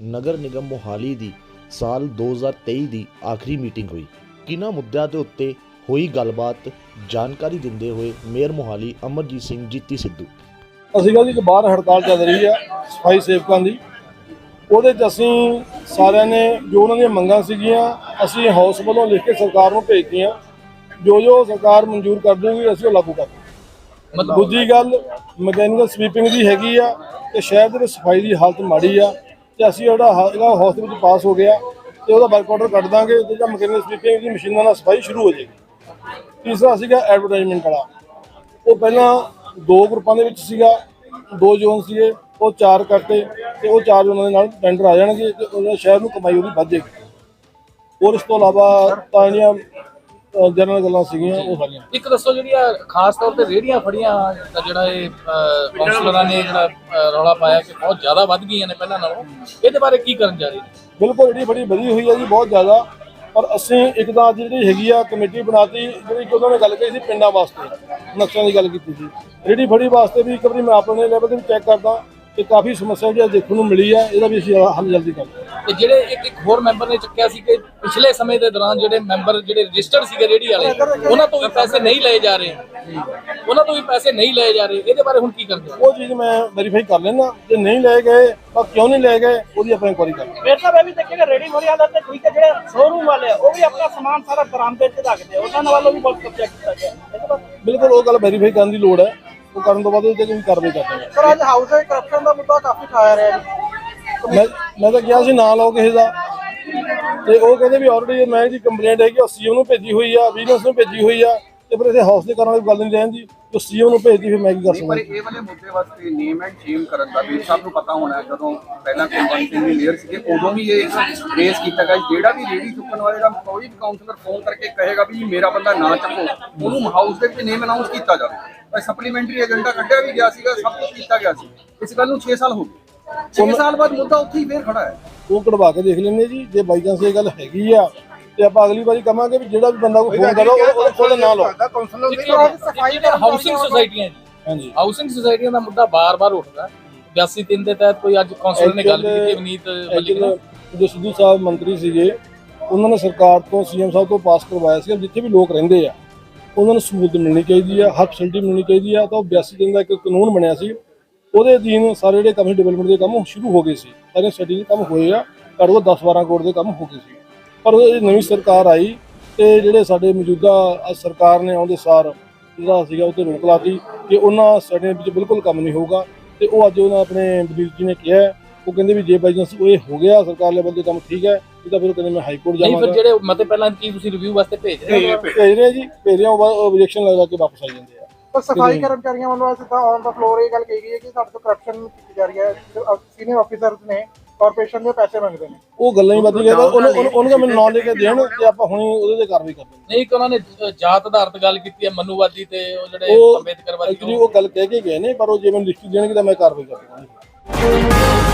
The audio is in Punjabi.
ਨਗਰ ਨਿਗਮ ਮੋਹਾਲੀ ਦੀ ਸਾਲ 2023 ਦੀ ਆਖਰੀ ਮੀਟਿੰਗ ਹੋਈ। ਕਿਨਾਂ ਮੁੱਦਿਆਂ ਦੇ ਉੱਤੇ ਹੋਈ ਗੱਲਬਾਤ ਜਾਣਕਾਰੀ ਦਿੰਦੇ ਹੋਏ ਮੇਅਰ ਮੋਹਾਲੀ ਅਮਰਜੀਤ ਸਿੰਘ ਜੀਤੀ ਸਿੱਧੂ। ਅਸੀਂ ਕਹਿੰਦੇ ਕਿ ਬਾਹਰ ਹੜਤਾਲ ਚੱਲ ਰਹੀ ਆ ਸਫ਼ਾਈ ਸੇਵਕਾਂ ਦੀ। ਉਹਦੇ 'ਚ ਅਸੀਂ ਸਾਰਿਆਂ ਨੇ ਜੋ ਉਹਨਾਂ ਦੀਆਂ ਮੰਗਾਂ ਸੀਗੀਆਂ ਅਸੀਂ ਹਾਊਸ ਵੱਲੋਂ ਲਿਖ ਕੇ ਸਰਕਾਰ ਨੂੰ ਭੇਜਤੀਆਂ। ਜੋ ਜੋ ਸਰਕਾਰ ਮਨਜ਼ੂਰ ਕਰ ਦੂਗੀ ਅਸੀਂ ਉਹ ਲਾਗੂ ਕਰ ਮਤਲਬ ਦੂਜੀ ਗੱਲ ਮਕੈਨੀਕਲ ਸਵੀਪਿੰਗ ਦੀ ਹੈਗੀ ਆ ਤੇ ਸ਼ਹਿਰ ਦੇ ਵਿੱਚ ਸਫ਼ਾਈ ਦੀ ਹਾਲਤ ਮਾੜੀ ਆ। ਤੇ ਅਸੀਂ ਜਿਹੜਾ ਹਾ- ਹਾਊਸ ਦੇ ਵਿੱਚ ਪਾਸ ਹੋ ਗਿਆ ਤੇ ਉਹਦਾ ਵਰਕ ਆਰਡਰ ਕੱਢ ਦਾਂਗੇ ਤੇ ਜਾਂ ਮਕੈਨੀਕਲ ਸਵੀਪਿੰਗ ਦੀ ਮਸ਼ੀਨਾਂ ਨਾਲ ਸਫ਼ਾਈ ਸ਼ੁਰੂ ਹੋ ਜਾਏਗੀ। ਤੀਸਰਾ ਸੀਗਾ ਐਡਵਰਟਾਈਜ਼ਮੈਂਟ ਵਾਲਾ। ਉਹ ਪਹਿਲਾਂ ਦੋ ਗਰੁੱਪਾਂ ਦੇ ਵਿੱਚ ਸੀਗਾ, ਦੋ ਜ਼ੋਨ ਸੀਗੇ, ਉਹ ਚਾਰ ਕਰਤੇ ਤੇ ਉਹ ਚਾਰ ਜ਼ੋਨਾਂ ਦੇ ਨਾਲ ਟੈਂਡਰ ਆ ਜਾਣਗੇ ਤੇ ਉਹਨਾਂ ਸ਼ਹਿਰ ਨੂੰ ਕਮਾਈ ਉਹਦੀ ਵੱਧ ਜਾਏਗੀ। ਔਰ ਇਸ ਤੋਂ ਇਲਾਵਾ ਤਾਂ ਜਿਹੜੀਆਂ ਜਨਰਲ ਗੱਲਾਂ ਸੀਗੀਆਂ ਉਹ ਸਾਰੀਆਂ। ਇੱਕ ਦੱਸੋ ਜਿਹੜੀਆਂ ਖਾਸ ਤੌਰ ਤੇ ਰੇੜੀਆਂ ਫੜੀਆਂ ਦਾ ਜਿਹੜਾ ਇਹ ਕਾਉਂਸਲਰਾਂ ਨੇ ਜਿਹੜਾ ਰੌਲਾ ਪਾਇਆ ਕਿ ਬਹੁਤ ਜ਼ਿਆਦਾ ਵੱਧ ਗਈਆਂ ਨੇ ਪਹਿਲਾਂ ਨਾਲੋਂ ਇਹਦੇ ਬਾਰੇ ਕੀ ਕਰਨ ਜਾ ਰਹੇ ਨੇ? ਬਿਲਕੁਲ ਜਿਹੜੀ ਬੜੀ ਵਧੀ ਹੋਈ ਹੈ ਜੀ ਬਹੁਤ ਜ਼ਿਆਦਾ। ਪਰ ਅਸੀਂ ਇੱਕ ਤਾਂ ਅੱਜ ਜਿਹੜੀ ਹੈਗੀ ਆ ਕਮੇਟੀ ਬਣਾਤੀ ਜਿਹੜੀ ਕਿ ਉਹਨਾਂ ਨੇ ਗੱਲ ਕਹੀ ਸੀ ਪਿੰਡਾਂ ਵਾਸਤੇ ਨਕਸ਼ਿਆਂ ਦੀ ਗੱਲ ਕੀਤੀ ਸੀ। ਰੇੜੀ ਫੜੀ ਵਾਸਤੇ ਵੀ ਇੱਕ ਵਾਰੀ ਮੈਂ ਆਪਣੇ ਲੈਵਲ ਤੇ ਵੀ ਚੈੱਕ ਕਰਦਾ। ਕਿ ਕਾਫੀ ਸਮੱਸਿਆ ਜਿਹੜੀ ਦੇਖਣ ਨੂੰ ਮਿਲੀ ਹੈ ਇਹਦਾ ਵੀ ਅਸੀਂ ਹੱਲ ਜਲਦੀ ਕਰਦੇ ਹਾਂ ਤੇ ਜਿਹੜੇ ਇੱਕ ਇੱਕ ਹੋਰ ਮੈਂਬਰ ਨੇ ਚੱਕਿਆ ਸੀ ਕਿ ਪਿਛਲੇ ਸਮੇਂ ਦੇ ਦੌਰਾਨ ਜਿਹੜੇ ਮੈਂਬਰ ਜਿਹੜੇ ਰਜਿਸਟਰਡ ਸੀਗੇ ਰੇੜੀ ਵਾਲੇ ਉਹਨਾਂ ਤੋਂ ਵੀ ਪੈਸੇ ਨਹੀਂ ਲਏ ਜਾ ਰਹੇ। ਉਹਨਾਂ ਤੋਂ ਵੀ ਪੈਸੇ ਨਹੀਂ ਲਏ ਜਾ ਰਹੇ। ਇਹਦੇ ਬਾਰੇ ਹੁਣ ਕੀ ਕਰਦੇ ਹੋ? ਉਹ ਚੀਜ਼ ਮੈਂ ਵੈਰੀਫਾਈ ਕਰ ਲੈਣਾ ਜੇ ਨਹੀਂ ਲਏ ਗਏ ਤਾਂ ਕਿਉਂ ਨਹੀਂ ਲਏ ਗਏ ਉਹਦੀ ਆਪਾਂ ਇਨਕੁਆਰੀ ਕਰਾਂਗੇ ਮੇਰੇ ਸਾਹਿਬ ਇਹ ਵੀ ਦੇਖੇਗਾ ਰੈਡੀ ਵਾਲਿਆਂ ਦਾ ਤੇ ਠੀਕ ਹੈ ਜਿਹੜੇ ਸ਼ੋਰੂਮ ਵਾਲੇ ਉਹ ਵੀ ਆਪਣਾ ਸਮਾਨ ਸਾਰਾ ਬਰਾਮਦੇ ਚ ਰੱਖਦੇ ਉਹਨਾਂ ਵੱਲੋਂ ਵੀ ਬਹੁਤ ਕਬਜ਼ਾ ਕੀਤਾ ਗਿਆ। ਬਿਲਕੁਲ ਉਹ ਗੱਲ ਵੈਰੀਫਾਈ ਕਰਨ ਦੀ ਲੋੜ ਹੈ। ਉਹ ਕਰਨ ਤੋਂ ਬਾਅਦ ਉਹਦੇ ਤੇ ਵੀ ਕਾਰਵਾਈ ਕਰਦੇ ਹਾਂ ਸਰ ਅੱਜ ਹਾਊਸ ਦੇ ਕਰਪਸ਼ਨ ਦਾ ਮੁੱਦਾ ਕਾਫੀ ਠਾਇਆ ਰਿਹਾ ਜੀ। ਮੈਂ ਮੈਂ ਤਾਂ ਕਿਹਾ ਸੀ ਨਾ ਲਾਓ ਕਿਸੇ ਦਾ। ਤੇ ਉਹ ਕਹਿੰਦੇ ਵੀ ਆਲਰੇਡੀ ਮੈਂ ਇਹਦੀ ਕੰਪਲੇਂਟ ਹੈਗੀ ਉਹ ਸੀਓ ਨੂੰ ਭੇਜੀ ਹੋਈ ਆ ਵਿਜੀਲੈਂਸ ਨੂੰ ਭੇਜੀ ਹੋਈ ਆ ਤੇ ਫਿਰ ਇਹਦੇ ਹਾਊਸ ਦੇ ਕਰਨ ਵਾਲੀ ਗੱਲ ਨਹੀਂ ਰਹਿੰਦੀ ਜੋ ਸੀਓ ਨੂੰ ਭੇਜਦੀ ਫਿਰ ਮੈਂ ਕੀ ਕਰ ਪਰ ਸਕਦਾ? ਇਹ ਵਾਲੇ ਮੁੱਦੇ ਵਾਸਤੇ ਨੇਮ ਐਂਡ ਸ਼ੇਮ ਕਰਨ ਦਾ ਵੀ ਸਭ ਨੂੰ ਪਤਾ ਹੋਣਾ ਹੈ। ਜਦੋਂ ਪਹਿਲਾਂ ਕੋਈ ਸਿੰਘ ਦੀ ਲੇਅਰ ਸੀਗੇ ਉਦੋਂ ਵੀ ਇਹ ਰੇਸ ਕੀਤਾ ਗਿਆ। ਜਿਹੜਾ ਵੀ ਰੇੜੀ ਚੁੱਕਣ ਵਾਲੇ ਦਾ ਕੋਈ ਵੀ ਕਾਉਂਸਲਰ ਫੋਨ ਕਰਕੇ ਕਹੇਗਾ ਵੀ ਮੇਰਾ ਬੰਦਾ ਨਾ ਚੱਕੋ ਉਹਨੂੰ ਹਾਊਸ ਦੇ ਵਿੱਚ ਨੇਮ ਅਨਾਉਂਸ ਕੀਤਾ ਜਾਵੇ। ਪਰ ਸਪਲੀਮੈਂਟਰੀ ਏਜੰਡਾ ਕੱਢਿਆ ਵੀ ਗਿਆ ਸੀਗਾ ਸਭ ਕੁਝ ਕੀਤਾ ਗਿਆ ਸੀ। ਇਸ ਗੱਲ ਨੂੰ 6 ਸਾਲ ਹੋ ਗਏ। 6 ਸਾਲ ਬਾਅਦ ਮੁੱਦਾ ਉੱਥੇ ਹੀ ਫੇਰ ਖੜਾ ਹੈ। ਉਹ ਕਢਵਾ ਕੇ ਦੇਖ ਲੈਂਦੇ ਜੀ ਜੇ ਬਾਈ ਚਾਂਸ ਇਹ ਗੱਲ ਹੈਗੀ ਆ ਤੇ ਆਪਾਂ ਅਗਲੀ ਵਾਰੀ ਕਵਾਂਗੇ ਵੀ ਜਿਹੜਾ ਵੀ ਬੰਦਾ ਕੋਈ ਫੋਨ ਕਰੋ ਉਹ ਉਹਦਾ ਨਾਂ ਲਓ ਹਾਊਸਿੰਗ ਸੁਸਾਇਟੀਆਂ ਜੀ। ਹਾਂਜੀ। ਹਾਊਸਿੰਗ ਸੁਸਾਇਟੀਆਂ ਦਾ ਮੁੱਦਾ ਬਾਰ-ਬਾਰ ਉੱਠਦਾ। 82 ਦਿਨ ਦੇ ਤਹਿਤ ਕੋਈ ਅੱਜ ਕਾਉਂਸਲਰ ਨੇ ਗੱਲ ਕੀਤੀ ਵਨੀਤ ਮਲਿਕ ਐਕਚੁਅਲ ਜੋ ਸਿੱਧੂ ਸਾਹਿਬ ਮੰਤਰੀ ਸੀਗੇ ਉਹਨਾਂ ਨੇ ਸਰਕਾਰ ਤੋਂ ਸੀਐਮ ਸਾਹਿਬ ਤੋਂ ਪਾਸ ਕਰਵਾਇਆ ਸੀ ਜਿੱਥੇ ਵੀ ਲੋਕ ਰਹਿੰਦੇ ਆ। ਉਹਨਾਂ ਨੂੰ ਸਹੂਲਤ ਮਿਲਣੀ ਚਾਹੀਦੀ ਹੈ ਹਰ ਫੈਸਿਲਿਟੀ ਮਿਲਣੀ ਚਾਹੀਦੀ ਆ, ਤਾਂ ਉਹ 82 ਦਿਨ ਦਾ ਇੱਕ ਕਾਨੂੰਨ ਬਣਿਆ ਸੀ। ਉਹਦੇ ਅਧੀਨ ਸਾਰੇ ਜਿਹੜੇ ਕੰਮ ਡਿਵੈਲਪਮੈਂਟ ਦੇ ਕੰਮ ਸ਼ੁਰੂ ਹੋ ਗਏ ਸੀ। ਸਾਰੇ ਸਟੱਡੀ ਦੇ ਕੰਮ ਹੋਏ ਆ, ਘੱਟੋ ਘੱਟ 10 12 ਕਰੋੜ ਦੇ ਕੰਮ ਹੋ ਗਏ ਸੀ। ਪਰ ਇਹ ਨਵੀਂ ਸਰਕਾਰ ਆਈ ਤੇ ਜਿਹੜੇ ਸਾਡੇ ਮੌਜੂਦਾ ਸਰਕਾਰ ਨੇ ਆਉਂਦੇ ਸਾਰ ਜਿਹੜਾ ਸੀਗਾ ਉਹ ਤੇ ਰੋਕ ਲਾਤੀ ਕਿ ਉਹਨਾਂ ਸਟੱਡੀਆਂ ਵਿੱਚ ਬਿਲਕੁਲ ਕੰਮ ਨਹੀਂ ਹੋਊਗਾ। ਤੇ ਉਹ ਅੱਜ ਉਹਨਾਂ ਆਪਣੇ ਵਜ਼ੀਰ ਜੀ ਨੇ ਕਿਹਾ, ਉਹ ਕਹਿੰਦੇ ਵੀ ਜੇ ਬਾਈ ਚਾਂਸ ਇਹ ਹੋ ਗਿਆ ਸਰਕਾਰ ਲੈਵਲ ਦੇ ਕੰਮ ਠੀਕ ਹੈ ਇਹ ਤਾਂ ਫਿਰ ਕਹਿੰਦੇ ਮੈਂ ਹਾਈ ਕੋਰਟ ਨਹੀਂ ਫਿਰ ਜਾਵਾਂਗਾ। ਜਿਹੜੇ ਮਤੇ ਪਹਿਲਾਂ ਕੀ ਤੁਸੀਂ ਰਿਵਿਊ ਵਾਸਤੇ ਭੇਜ ਰਹੇ ਹੋ। ਭੇਜ ਰਹੇ ਆ ਜੀ ਭੇਜ ਰਹੇ ਆ ਉਹ ਆਬਜੈਕਸ਼ਨ ਲਗਾ ਕੇ ਵਾਪਸ ਆਈ ਜਾਂਦੇ ਆ। ਪਰ ਸਫ਼ਾਈ ਕਰਮਚਾਰੀਆਂ ਵੱਲੋਂ ਸਿੱਧਾ ਔਨ ਦਾ ਫਲੋਰ ਇਹ ਗੱਲ ਕਹੀ ਗਈ ਹੈ ਕਿ ਸਾਡੇ ਤੋਂ ਕਰਪਸ਼ਨ ਕੀਤੀ ਜਾ ਰਹੀ ਹੈ। ਸੀਨੀਅਰ ਆਫੀਸਰਸ ਨੇ ਕਾਰਪੋਰੇਸ਼ਨ ਦੇ ਪੈਸੇ ਮੰਗਦੇ ਨੇ। ਉਹ ਗੱਲਾਂ ਹੀ ਵਧੀਆ ਤਾਂ ਉਹਨੂੰ ਉਹਨੂੰ- ਤਾਂ ਮੈਨੂੰ ਨਾਂ ਲੈ ਕੇ ਦੇਣ ਤੇ ਆਪਾਂ ਹੁਣੀ ਉਹਦੇ ਤੇ ਕਾਰਵਾਈ ਕਰਦੇ ਨਹੀਂ ਕਿ ਉਹਨਾਂ ਨੇ ਜਾਤ ਆਧਾਰਿਤ ਗੱਲ ਕੀਤੀ ਹੈ ਮਨੂਵਾਦੀ ਤੇ ਉਹ ਜਿਹੜੇ ਅੰਬੇਦਕਰਵਾਦੀ ਐਕਚੁਅਲੀ ਉਹ ਗੱਲ ਕਹਿ ਕੇ ਗਏ ਨੇ ਪਰ ਉਹ ਜੇ ਮੈਨੂੰ ਲਿਖਤੀ ਦੇਣਗੇ ਤਾਂ ਮੈਂ ਕਾਰਵਾਈ ਕਰਾਂਗਾ